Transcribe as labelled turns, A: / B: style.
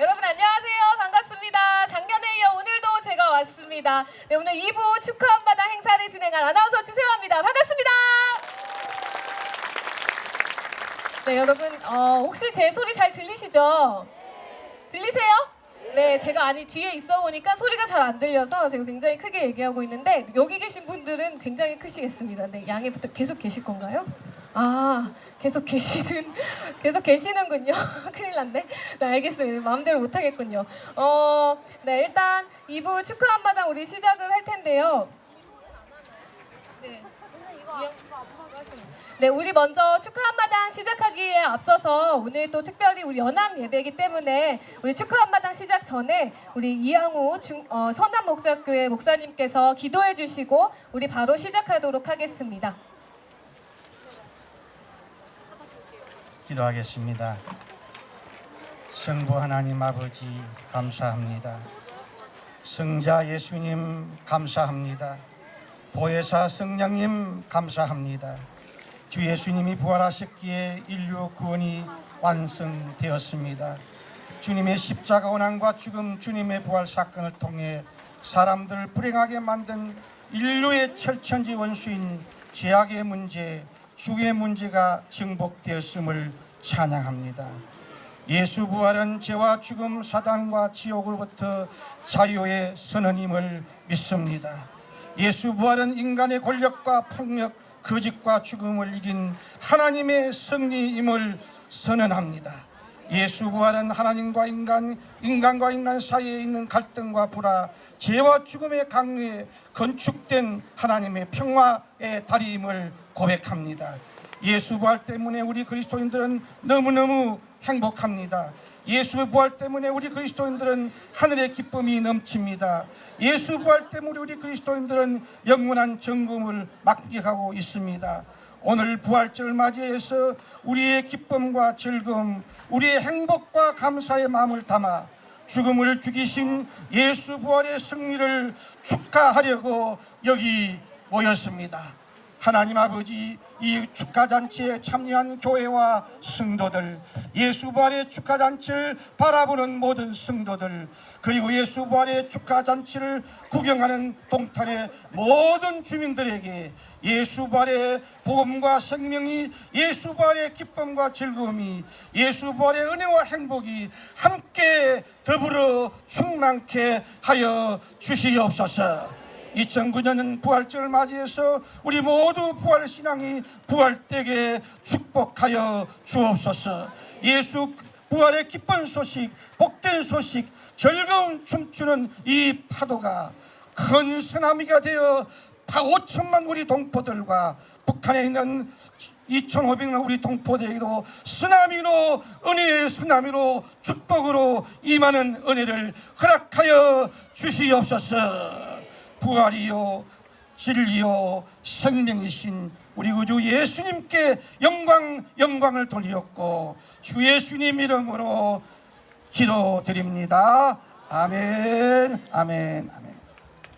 A: 여러분 안녕하세요. 반갑습니다. 작년에 이어 오늘도 제가 왔습니다. 네, 오늘 2부 축하 한마당 행사를 진행할 아나운서 주세화입니다. 반갑습니다. 네, 여러분 어, 혹시 제 소리 잘 들리시죠? 들리세요? 네, 제가 아니 뒤에 있어 보니까 소리가 잘 안 들려서 제가 굉장히 크게 얘기하고 있는데 여기 계신 분들은 굉장히 크시겠습니다. 네, 양해 부탁 계속 계실 건가요? 아, 계속 계시는 계속 계시는군요. 큰일 났네. 네, 알겠어요. 마음대로 못 하겠군요. 어, 네, 일단 2부 축하 한마당 우리 시작을 할 텐데요. 네. 네, 우리 먼저 축하 한마당 시작하기에 앞서서 오늘 또 특별히 우리 연합 예배이기 때문에 우리 축하 한마당 시작 전에 우리 이양우 중, 어, 선남 목자교회 목사님께서 기도해 주시고 우리 바로 시작하도록 하겠습니다.
B: 기도하겠습니다. 성부 하나님 아버지 감사합니다. 성자 예수님 감사합니다. 보혜사 성령님 감사합니다. 주 예수님이 부활하셨기에 인류 구원이 완성되었습니다. 주님의 십자가 원한과 죽음 주님의 부활 사건을 통해 사람들을 불행하게 만든 인류의 철천지 원수인 죄악의 문제, 죽의 문제가 정복되었음을 찬양합니다. 예수 부활은 죄와 죽음, 사단과 지옥으로부터 자유의 선언임을 믿습니다. 예수 부활은 인간의 권력과 폭력, 거짓과 죽음을 이긴 하나님의 승리임을 선언합니다. 예수 부활은 하나님과 인간, 인간과 인간 사이에 있는 갈등과 불화, 죄와 죽음의 강요에 건축된 하나님의 평화 의 다리임을 고백합니다. 예수 부활 때문에 우리 그리스도인들은 너무너무 행복합니다. 예수 부활 때문에 우리 그리스도인들은 하늘의 기쁨이 넘칩니다. 예수 부활 때문에 우리 그리스도인들은 영원한 정금을 만끽하고 있습니다. 오늘 부활절을 맞이해서 우리의 기쁨과 즐거움, 우리의 행복과 감사의 마음을 담아 죽음을 죽이신 예수 부활의 승리를 축하하려고 여기 모였습니다. 하나님 아버지 이 축하잔치에 참여한 교회와 성도들 예수 부활의 축하잔치를 바라보는 모든 성도들 그리고 예수 부활의 축하잔치를 구경하는 동탄의 모든 주민들에게 예수 부활의 복음과 생명이 예수 부활의 기쁨과 즐거움이 예수 부활의 은혜와 행복이 함께 더불어 충만케 하여 주시옵소서 2009년은 부활절을 맞이해서 우리 모두 부활 신앙이 부활되게 축복하여 주옵소서. 예수 부활의 기쁜 소식, 복된 소식, 즐거운 춤추는 이 파도가 큰 쓰나미가 되어 5천만 우리 동포들과 북한에 있는 2,500만 우리 동포들에게도 쓰나미로 은혜의 쓰나미로 축복으로 임하는 은혜를 허락하여 주시옵소서. 부활이요 진리요 생명이신 우리 구주 예수님께 영광 영광을 돌리었고 주 예수님 이름으로 기도드립니다. 아멘 아멘 아멘.